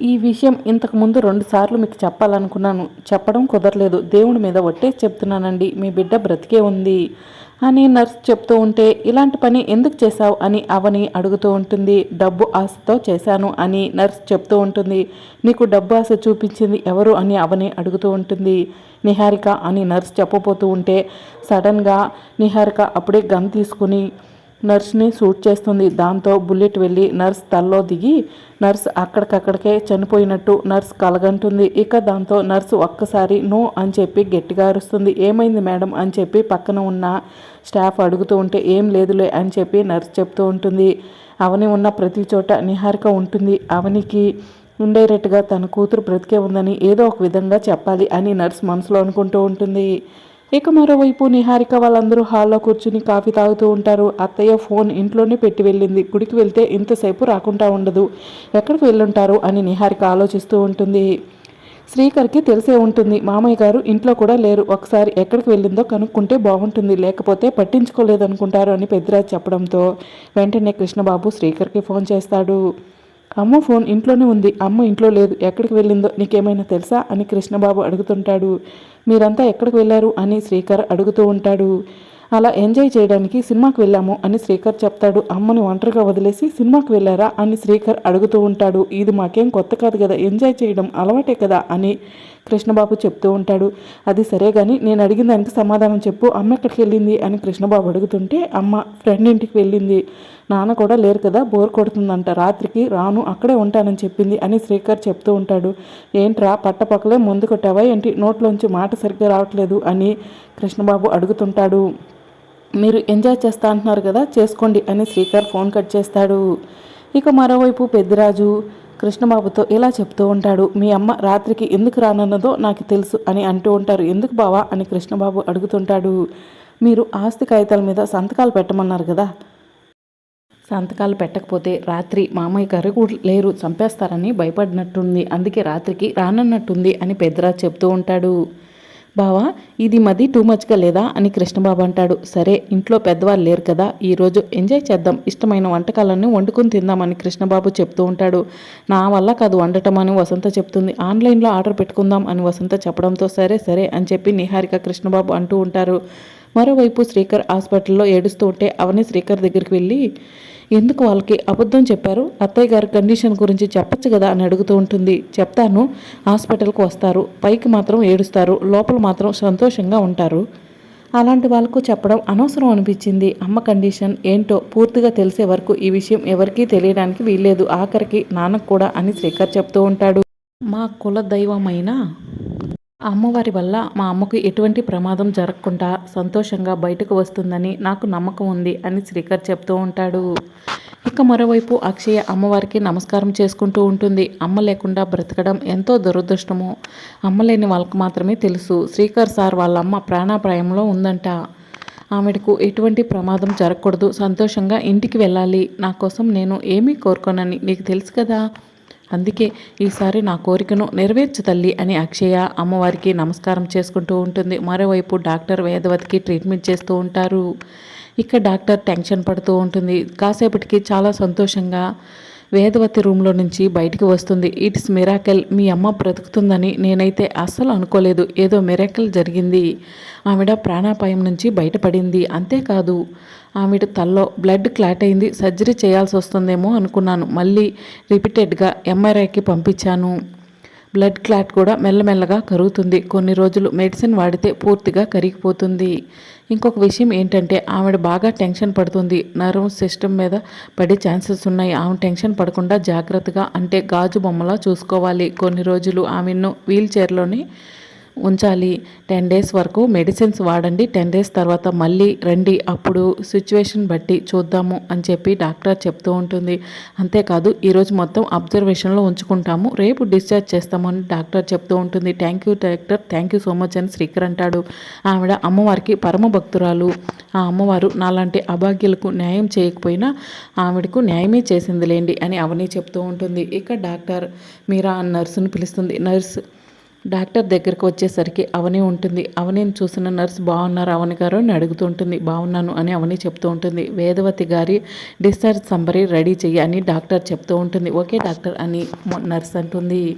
ఈ విషయం ఇంతకుముందు రెండుసార్లు మీకు చెప్పాలనుకున్నాను. చెప్పడం కుదరలేదు. దేవుడి మీద ఒట్టే చెప్తున్నానండి. మీ బిడ్డ బ్రతికే ఉంది అని నర్స్ చెప్తూ ఉంటే ఇలాంటి పని ఎందుకు చేశావు? అని అవని అడుగుతూ ఉంటుంది. డబ్బు ఆశతో చేశాను అని నర్స్ చెప్తూ ఉంటుంది. నీకు డబ్బు ఆశ చూపించింది ఎవరు? అని అవని అడుగుతూ ఉంటుంది. నిహారిక అని నర్స్ చెప్పబోతూ ఉంటే సడన్గా నిహారిక అప్పుడే గన్ తీసుకుని నర్స్ని సూట్ చేస్తుంది. దాంతో బుల్లెట్ వెళ్ళి నర్స్ తల్లో దిగి నర్స్ అక్కడికక్కడికే చనిపోయినట్టు నర్స్ కలగంటుంది. ఇక దాంతో నర్స్ ఒక్కసారి నో అని చెప్పి గట్టిగా అరుస్తుంది. ఏమైంది మేడం అని చెప్పి పక్కన ఉన్న స్టాఫ్ అడుగుతూ ఉంటే ఏం లేదులే అని చెప్పి నర్స్ చెప్తూ ఉంటుంది. అవని ఉన్న ప్రతి చోట నిహారిక ఉంటుంది. అవనికి ఇండైరెక్ట్గా తన కూతురు బ్రతికే ఉందని ఏదో ఒక విధంగా చెప్పాలి అని నర్స్ మనసులో అనుకుంటూ ఉంటుంది. ఇక మరోవైపు నిహారిక వాళ్ళందరూ హాల్లో కూర్చుని కాఫీ తాగుతూ ఉంటారు. అత్తయ్య ఫోన్ ఇంట్లోనే పెట్టి వెళ్ళింది. గుడికి వెళ్తే ఇంతసేపు రాకుండా ఉండదు. ఎక్కడికి వెళ్ళుంటారు అని నిహారిక ఆలోచిస్తూ ఉంటుంది. శ్రీకర్కి తెలిసే ఉంటుంది. మామయ్య గారు ఇంట్లో కూడా లేరు. ఒకసారి ఎక్కడికి వెళ్ళిందో కనుక్కుంటే బాగుంటుంది. లేకపోతే పట్టించుకోలేదనుకుంటారు అని పెద్దరాజు చెప్పడంతో వెంటనే కృష్ణబాబు శ్రీకర్కి ఫోన్ చేస్తాడు. అమ్మ ఫోన్ ఇంట్లోనే ఉంది. అమ్మ ఇంట్లో లేదు. ఎక్కడికి వెళ్ళిందో నీకేమైనా తెలుసా అని కృష్ణబాబు అడుగుతుంటాడు. మీరంతా ఎక్కడికి వెళ్ళారు అని శ్రీకర్ అడుగుతూ ఉంటాడు. అలా ఎంజాయ్ చేయడానికి సినిమాకి వెళ్ళాము అని శ్రీకర్ చెప్తాడు. అమ్మని ఒంటరిగా వదిలేసి సినిమాకి వెళ్ళారా అని శ్రీకర్ అడుగుతూ ఉంటాడు. ఇది మాకేం కొత్త కాదు కదా ఎంజాయ్ చేయడం అలవాటే కదా అని కృష్ణబాబు చెప్తూ ఉంటాడు. అది సరే కానీ నేను అడిగిన దానికి సమాధానం చెప్పు. అమ్మ ఎక్కడికి వెళ్ళింది? అని కృష్ణబాబు అడుగుతుంటే అమ్మ ఫ్రెండ్ ఇంటికి వెళ్ళింది. నాన్న కూడా లేరు కదా బోర్ కొడుతుందంట. రాత్రికి రాను అక్కడే ఉంటానని చెప్పింది అని శ్రీకర్ చెప్తూ ఉంటాడు. ఏంట్రా పట్టపక్కలే ముందు కొట్టావా ఏంటి? నోట్లోంచి మాట సరిగ్గా రావట్లేదు అని కృష్ణబాబు అడుగుతుంటాడు. మీరు ఎంజాయ్ చేస్తా అంటున్నారు కదా చేసుకోండి అని శ్రీకర్ ఫోన్ కట్ చేస్తాడు. ఇక మరోవైపు పెద్దిరాజు కృష్ణబాబుతో ఇలా చెప్తూ ఉంటాడు మీ అమ్మ రాత్రికి ఎందుకు రానన్నదో నాకు తెలుసు అని అంటూ ఉంటారు. ఎందుకు బావా అని కృష్ణబాబు అడుగుతుంటాడు. మీరు ఆస్తి కాగితాల మీద సంతకాలు పెట్టమన్నారు కదా. సంతకాలు పెట్టకపోతే రాత్రి మామయ్య గారు కూడా లేరు చంపేస్తారని భయపడినట్టుంది. అందుకే రాత్రికి రానన్నట్టుంది అని పెద్దరాజు చెప్తూ ఉంటాడు. బావా ఇది మది టూ మచ్గా లేదా అని కృష్ణబాబు అంటాడు. సరే ఇంట్లో పెద్దవాళ్ళు లేరు కదా ఈరోజు ఎంజాయ్ చేద్దాం ఇష్టమైన వంటకాలన్నీ వండుకుని తిందామని కృష్ణబాబు చెప్తూ ఉంటాడు. నా వల్ల కాదు వండటం అని వసంత చెప్తుంది. ఆన్లైన్లో ఆర్డర్ పెట్టుకుందాం అని వసంత చెప్పడంతో సరే సరే అని చెప్పి నిహారిక కృష్ణబాబు అంటూ ఉంటారు. మరోవైపు శ్రీకర్ హాస్పిటల్లో ఏడుస్తూ ఉంటే అవని శ్రీకర్ దగ్గరికి వెళ్ళి ఎందుకు వాళ్ళకి అబద్ధం చెప్పారు? అత్తయ్య గారి కండిషన్ గురించి చెప్పచ్చు కదా అని అడుగుతూ ఉంటుంది. చెప్తాను. హాస్పిటల్కి వస్తారు. పైకి మాత్రం ఏడుస్తారు. లోపల మాత్రం సంతోషంగా ఉంటారు. అలాంటి వాళ్ళకు చెప్పడం అనవసరం అనిపించింది. అమ్మ కండిషన్ ఏంటో పూర్తిగా తెలిసే వరకు ఈ విషయం ఎవరికీ తెలియడానికి వీల్లేదు. ఆఖరికి నాన్నకు కూడా అని శ్రీకర్ చెప్తూ ఉంటాడు. మా కుల దైవమైన అమ్మవారి వల్ల మా అమ్మకు ఎటువంటి ప్రమాదం జరగకుండా సంతోషంగా బయటకు వస్తుందని నాకు నమ్మకం ఉంది అని శ్రీకర్ చెప్తూ ఉంటాడు. ఇక మరోవైపు అక్షయ అమ్మవారికి నమస్కారం చేసుకుంటూ ఉంటుంది. అమ్మ లేకుండా బ్రతకడం ఎంతో దురదృష్టము. అమ్మ లేని వాళ్ళకి మాత్రమే తెలుసు. శ్రీకర్ సార్ వాళ్ళ అమ్మ ప్రాణాప్రాయంలో ఉందంట. ఆమెకు ఎటువంటి ప్రమాదం జరగకూడదు. సంతోషంగా ఇంటికి వెళ్ళాలి. నా కోసం నేను ఏమీ కోరుకోనని నీకు తెలుసు కదా? అందుకే ఈసారి నా కోరికను నెరవేర్చు తల్లి అని అక్షయ అమ్మవారికి నమస్కారం చేసుకుంటూ ఉంటుంది. మరోవైపు డాక్టర్ వేదవతికి ట్రీట్మెంట్ చేస్తూ ఉంటారు. ఇక డాక్టర్ టెన్షన్ పడుతూ ఉంటుంది. కాసేపటికి చాలా సంతోషంగా వేదవతి రూమ్లో నుంచి బయటికి వస్తుంది. It's miracle. మీ అమ్మ బ్రతుకుతుందని నేనైతే అస్సలు అనుకోలేదు. ఏదో మిరాకెల్ జరిగింది. ఆవిడ ప్రాణాపాయం నుంచి బయటపడింది. అంతేకాదు ఆవిడ తల్లో బ్లడ్ క్లాట్ అయింది. సర్జరీ చేయాల్సి వస్తుందేమో అనుకున్నాను. మళ్ళీ రిపీటెడ్గా ఎంఆర్ఐకి పంపించాను. బ్లడ్ క్లాట్ కూడా మెల్లమెల్లగా కరుగుతుంది. కొన్ని రోజులు మెడిసిన్ వాడితే పూర్తిగా కరిగిపోతుంది. ఇంకొక విషయం ఏంటంటే ఆవిడ బాగా టెన్షన్ పడుతుంది. నర్వ్ సిస్టమ్ మీద పడే ఛాన్సెస్ ఉన్నాయి. ఆమె టెన్షన్ పడకుండా జాగ్రత్తగా అంటే గాజు బొమ్మలా చూసుకోవాలి. కొన్ని రోజులు ఆమెను వీల్ చైర్లోనే ఉంచాలి. టెన్ డేస్ వరకు మెడిసిన్స్ వాడండి. టెన్ డేస్ తర్వాత మళ్ళీ రండి. అప్పుడు సిచ్యువేషన్ బట్టి చూద్దాము అని చెప్పి డాక్టర్ చెప్తూ ఉంటుంది. అంతేకాదు ఈరోజు మొత్తం అబ్జర్వేషన్లో ఉంచుకుంటాము. రేపు డిశ్చార్జ్ చేస్తామని డాక్టర్ చెప్తూ ఉంటుంది. Thank you doctor. Thank you so much అని శ్రీకర్ అంటాడు. ఆవిడ అమ్మవారికి పరమ భక్తురాలు. ఆ అమ్మవారు నాలాంటి అభాగ్యులకు న్యాయం చేయకపోయినా ఆవిడకు న్యాయమే చేసిందిలేండి అని అవని చెప్తూ ఉంటుంది. ఇక డాక్టర్ మీరా నర్సును పిలుస్తుంది. నర్స్ డాక్టర్ దగ్గరకు వచ్చేసరికి అవని ఉంటుంది. అవనిని చూసిన నర్స్ బాగున్నారు అవని గారు అని అడుగుతూ ఉంటుంది బాగున్నాను అని అవని చెప్తూ ఉంటుంది. వేదవతి గారి డిశ్చార్జ్ సంబరి రెడీ చెయ్యి అని డాక్టర్ చెప్తూ ఉంటుంది. ఓకే డాక్టర్ అని నర్స్ అంటుంది.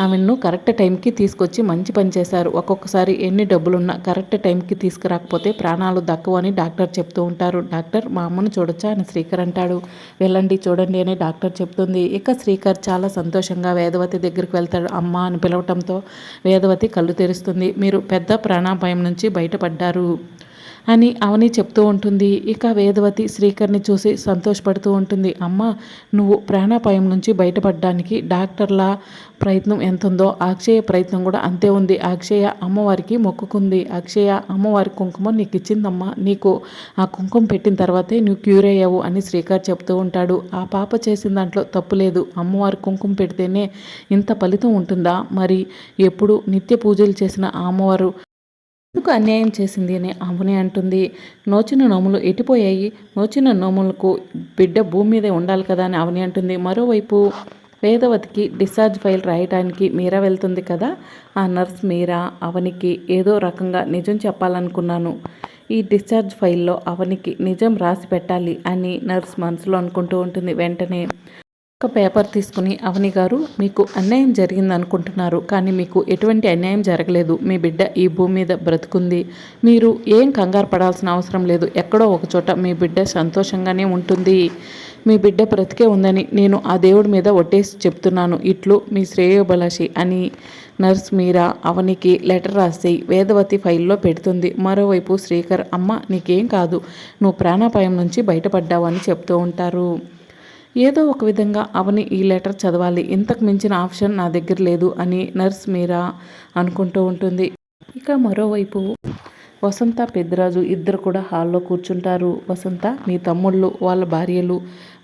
ఆమెను కరెక్ట్ టైంకి తీసుకొచ్చి మంచి పని చేశారు. ఒక్కొక్కసారి ఎన్ని డబ్బులున్నా కరెక్ట్ టైంకి తీసుకురాకపోతే ప్రాణాలు దక్కువ అని డాక్టర్ చెప్తూ ఉంటారు. డాక్టర్ మా అమ్మను చూడొచ్చా? అని శ్రీకర్ అంటాడు. వెళ్ళండి చూడండి అని డాక్టర్ చెప్తుంది. ఇక శ్రీకర్ చాలా సంతోషంగా వేదవతి దగ్గరికి వెళ్తాడు. అమ్మ అని పిలవటంతో వేదవతి కళ్ళు తెరుస్తుంది. మీరు పెద్ద ప్రాణాపాయం నుంచి బయటపడ్డారు. అని అవని చెప్తూ ఉంటుంది. ఇక వేదవతి శ్రీకర్ని చూసి సంతోషపడుతూ ఉంటుంది. అమ్మ నువ్వు ప్రాణాపాయం నుంచి బయటపడడానికి డాక్టర్ల ప్రయత్నం ఎంత ఉందో అక్షయ ప్రయత్నం కూడా అంతే ఉంది. అక్షయ అమ్మవారికి మొక్కుకుంది. అక్షయ అమ్మవారి కుంకుమ నీకు ఇచ్చిందమ్మా నీకు ఆ కుంకుమ పెట్టిన తర్వాతే నువ్వు క్యూర్ అయ్యావు అని శ్రీకర్ చెప్తూ ఉంటాడు. ఆ పాప చేసిన దాంట్లో తప్పు లేదు. అమ్మవారి కుంకుమ పెడితేనే ఇంత ఫలితం ఉంటుందా? మరి ఎప్పుడు నిత్య పూజలు చేసిన అమ్మవారు ఎందుకు అన్యాయం చేసింది అని ఆమెని అంటుంది. నోచిన నోములు ఎటిపోయాయి? నోచిన నోములకు బిడ్డ భూమి మీదే ఉండాలి కదా అని అవని అంటుంది. మరోవైపు వేదవతికి డిశ్చార్జ్ ఫైల్ రాయటానికి మీరా వెళ్తుంది కదా? ఆ నర్స్ మీరా? అవనికి ఏదో రకంగా నిజం చెప్పాలనుకున్నాను. ఈ డిశ్చార్జ్ ఫైల్లో అవనికి నిజం రాసి పెట్టాలి అని నర్స్ మనసులో అనుకుంటూ ఉంటుంది. వెంటనే ఒక పేపర్ తీసుకుని అవని గారు మీకు అన్యాయం జరిగింది అనుకుంటున్నారు కానీ మీకు ఎటువంటి అన్యాయం జరగలేదు. మీ బిడ్డ ఈ భూమి మీద బ్రతుకుంది. మీరు ఏం కంగారు పడాల్సిన అవసరం లేదు. ఎక్కడో ఒక చోట మీ బిడ్డ సంతోషంగానే ఉంటుంది. మీ బిడ్డ బ్రతికే ఉందని నేను ఆ దేవుడి మీద ఒట్టేసి చెప్తున్నాను. ఇట్లు మీ శ్రేయోబలాషి అని నర్స్ మీరా అవనికి లెటర్ రాసి వేదవతి ఫైల్లో పెడుతుంది. మరోవైపు శ్రీకర్ అమ్మ నీకేం కాదు. నువ్వు ప్రాణాపాయం నుంచి బయటపడ్డావు అని చెప్తూ ఉంటారు. ఏదో ఒక విధంగా అవని ఈ లెటర్ చదవాలి. ఇంతకు మించిన ఆప్షన్ నా దగ్గర లేదు అని నర్స్ మీరా అనుకుంటూ ఉంటుంది. ఇక మరోవైపు వసంత పెద్దరాజు ఇద్దరు కూడా హాల్లో కూర్చుంటారు. వసంత మీ తమ్ముళ్ళు వాళ్ళ భార్యలు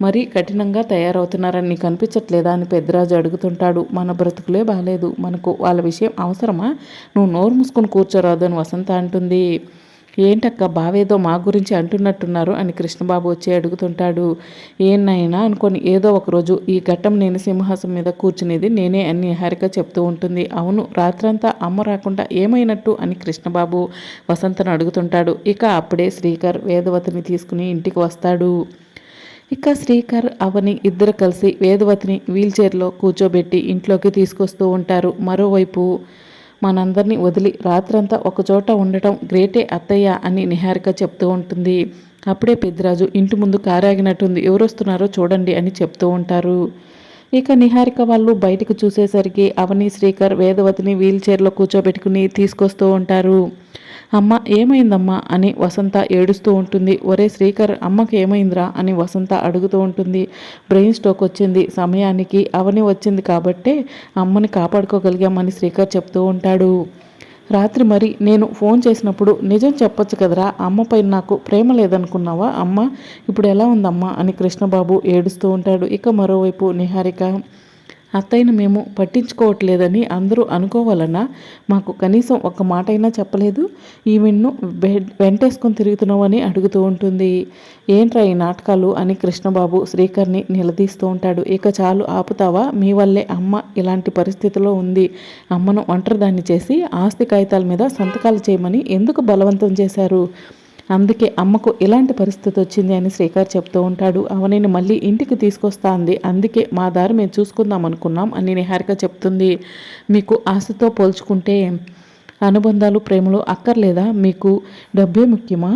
మరీ కఠినంగా తయారవుతున్నారని నీకు అనిపించట్లేదా? అని పెద్దరాజు అడుగుతుంటాడు. మన బ్రతుకులే బాగాలేదు మనకు వాళ్ళ విషయం అవసరమా? నువ్వు నోరు మూసుకొని కూర్చోరాదు అని వసంత అంటుంది. ఏంటక్క బావేదో మా గురించి అంటున్నట్టున్నారు అని కృష్ణబాబు వచ్చి అడుగుతుంటాడు. ఏనైనా అనుకొని ఏదో ఒకరోజు ఈ ఘట్టం నేను సింహాసం మీద కూర్చునేది నేనే అని హరిక చెప్తూ ఉంటుంది. అవును రాత్రంతా అమ్మ రాకుండా ఏమైనట్టు అని కృష్ణబాబు వసంతను అడుగుతుంటాడు. ఇక అప్పుడే శ్రీకర్ వేదవతిని తీసుకుని ఇంటికి వస్తాడు. ఇక శ్రీకర్ అవని ఇద్దరు కలిసి వేదవతిని వీల్చైర్లో కూర్చోబెట్టి ఇంట్లోకి తీసుకొస్తూ ఉంటారు. మరోవైపు మనందరినీ వదిలి రాత్రంతా ఒకచోట ఉండటం గ్రేటే అత్తయ్య అని నిహారిక చెప్తూ ఉంటుంది. అప్పుడే పెద్దిరాజు ఇంటి ముందు కారాగినట్టుంది. ఎవరు వస్తున్నారో చూడండి అని చెప్తూ ఉంటారు. ఇక నిహారిక వాళ్ళు బయటకు చూసేసరికి అవని శ్రీకర్ వేదవతిని వీల్ చైర్లో కూర్చోబెట్టుకుని తీసుకొస్తూ ఉంటారు. అమ్మ ఏమైందమ్మా? అని వసంత ఏడుస్తూ ఉంటుంది. ఒరే శ్రీకర్ అమ్మకి ఏమైందిరా? అని వసంత అడుగుతూ ఉంటుంది. బ్రెయిన్ స్ట్రోక్ వచ్చింది. సమయానికి అవని వచ్చింది కాబట్టే అమ్మని కాపాడుకోగలిగామని శ్రీకర్ చెప్తూ ఉంటాడు. రాత్రి మరి నేను ఫోన్ చేసినప్పుడు నిజం చెప్పొచ్చు కదరా? అమ్మపై నాకు ప్రేమ లేదనుకున్నావా? అమ్మ ఇప్పుడు ఎలా ఉందమ్మా? అని కృష్ణబాబు ఏడుస్తూ ఉంటాడు. ఇక మరోవైపు నిహారిక అత్తయ్యను మేము పట్టించుకోవట్లేదని అందరూ అనుకోవాలన్నా మాకు కనీసం ఒక మాట అయినా చెప్పలేదు ఈవెన్ను వెంటేసుకొని తిరుగుతున్నావని అడుగుతూ ఉంటుంది. ఏంట్రా ఈ నాటకాలు అని కృష్ణబాబు శ్రీకర్ని నిలదీస్తూ ఉంటాడు. ఇక చాలు ఆపుతావా? మీ వల్లే అమ్మ ఇలాంటి పరిస్థితిలో ఉంది. అమ్మను ఒంటరిదాన్ని చేసి ఆస్తి కాగితాల మీద సంతకాలు చేయమని ఎందుకు బలవంతం చేశారు? అందుకే అమ్మకు ఇలాంటి పరిస్థితి వచ్చింది అని శ్రీకర్ చెప్తూ ఉంటాడు. అవనిని మళ్ళీ ఇంటికి తీసుకొస్తా అంది. అందుకే మా దారి మేము చూసుకుందాం అనుకున్నాం అని నిహారిక చెప్తుంది. మీకు ఆశతో పోల్చుకుంటే అనుబంధాలు ప్రేమలు అక్కర్లేదా? మీకు డబ్బే ముఖ్యమా?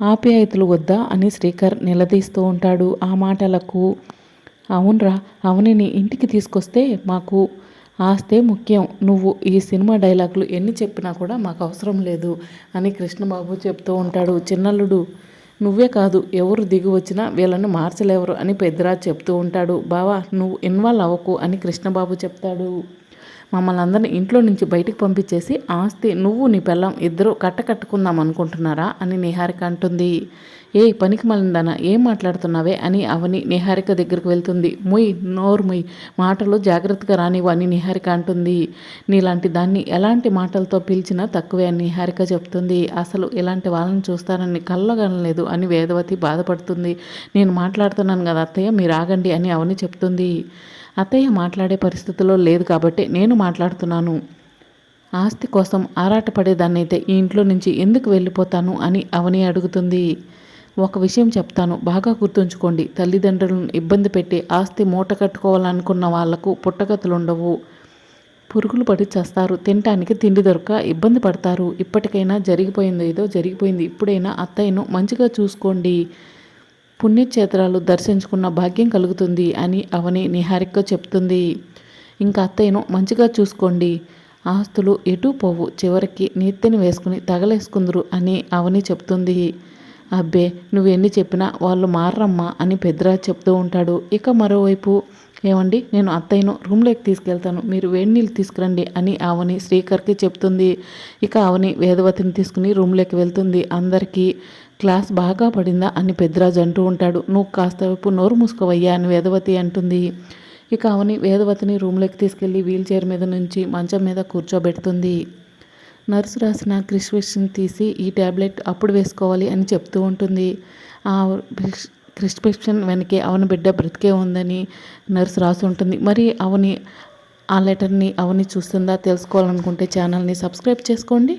ఆప్యాయతలు వద్దా? అని శ్రీకర్ నిలదీస్తూ ఉంటాడు. ఆ మాటలకు అవునరా అవనిని ఇంటికి తీసుకొస్తే మాకు ఆస్తే ముఖ్యం. నువ్వు ఈ సినిమా డైలాగులు ఎన్ని చెప్పినా కూడా మాకు అవసరం లేదు అని కృష్ణబాబు చెప్తూ ఉంటాడు. చిన్నల్లుడు నువ్వే కాదు ఎవరు దిగి వచ్చినా వీళ్ళని మార్చలేవరు అని పెద్దరాజు చెప్తూ ఉంటాడు. బావా నువ్వు ఇన్వాల్వ్ అవ్వకు అని కృష్ణబాబు చెప్తాడు. మమ్మల్ని అందరిని ఇంట్లో నుంచి బయటికి పంపించేసి ఆస్తి నువ్వు నీ పిల్లం ఇద్దరు కట్టకట్టుకుందాం అనుకుంటున్నారా అని నిహారిక అంటుంది. ఏ పనికి మళ్ళిందన? ఏం మాట్లాడుతున్నావే? అని అవని నిహారిక దగ్గరికి వెళ్తుంది. ముయ్ నోరు ముయ్ మాటలు జాగ్రత్తగా రానివ్వు అని నిహారిక అంటుంది. నీలాంటి దాన్ని ఎలాంటి మాటలతో పిలిచినా తక్కువే అని నిహారిక చెప్తుంది. అసలు ఇలాంటి వాళ్ళని చూస్తానని కళ్ళగనలేదు అని వేదవతి బాధపడుతుంది. నేను మాట్లాడుతున్నాను కదా అత్తయ్య మీరు ఆగండి అని అవని చెప్తుంది. అత్తయ్య మాట్లాడే పరిస్థితిలో లేదు కాబట్టి నేను మాట్లాడుతున్నాను. ఆస్తి కోసం ఆరాటపడేదాన్నైతే ఈ ఇంట్లో నుంచి ఎందుకు వెళ్ళిపోతాను అని అవని అడుగుతుంది. ఒక విషయం చెప్తాను. బాగా గుర్తుంచుకోండి. తల్లిదండ్రులను ఇబ్బంది పెట్టి ఆస్తి మూట కట్టుకోవాలనుకున్న వాళ్ళకు పుట్టగతులు ఉండవు పురుగులు పడి చేస్తారు. తినటానికి తిండి దొరక ఇబ్బంది పడతారు. ఇప్పటికైనా జరిగిపోయింది ఏదో జరిగిపోయింది. ఇప్పుడైనా అత్తయ్యను మంచిగా చూసుకోండి. పుణ్యక్షేత్రాలు దర్శించుకున్న భాగ్యం కలుగుతుంది అని అవని నిహారిక చెప్తుంది. ఇంకా అత్తయ్యను మంచిగా చూసుకోండి. ఆస్తులు ఎటు పోవు. చివరికి నీతిని వేసుకుని తగలేసుకుందరు అని అవని చెప్తుంది. అబ్బే నువ్వెన్ని చెప్పినా వాళ్ళు మారమ్మా అని పెద్దరాజు చెప్తూ ఉంటాడు. ఇక మరోవైపు ఏమండి నేను అత్తయ్యను రూమ్లోకి తీసుకెళ్తాను. మీరు వేడి నీళ్ళు తీసుకురండి అని ఆవని శ్రీకర్కి చెప్తుంది. ఇక ఆవని వేదవతిని తీసుకుని రూమ్లోకి వెళ్తుంది. అందరికీ క్లాస్ బాగా పడిందా అని పెద్దరాజు అంటూ ఉంటాడు. నువ్వు కాస్త వైపు నోరు మూసుకోవయ్యా అని వేదవతి అంటుంది. ఇక అవని వేదవతిని రూమ్లోకి తీసుకెళ్ళి వీల్ చైర్ మీద నుంచి మంచం మీద కూర్చోబెడుతుంది. నర్సు రాసిన ప్రిస్క్రిప్షన్ తీసి ఈ ట్యాబ్లెట్ అప్పుడు వేసుకోవాలి అని చెప్తూ ఉంటుంది. ఆ క్రిస్క్రిప్షన్ వెనకే అవని బిడ్డ బ్రతికే ఉందని నర్సు రాసి ఉంటుంది. మరి అవని ఆ లెటర్ని అవని చూస్తుందా తెలుసుకోవాలనుకుంటే ఛానల్ని సబ్స్క్రైబ్ చేసుకోండి.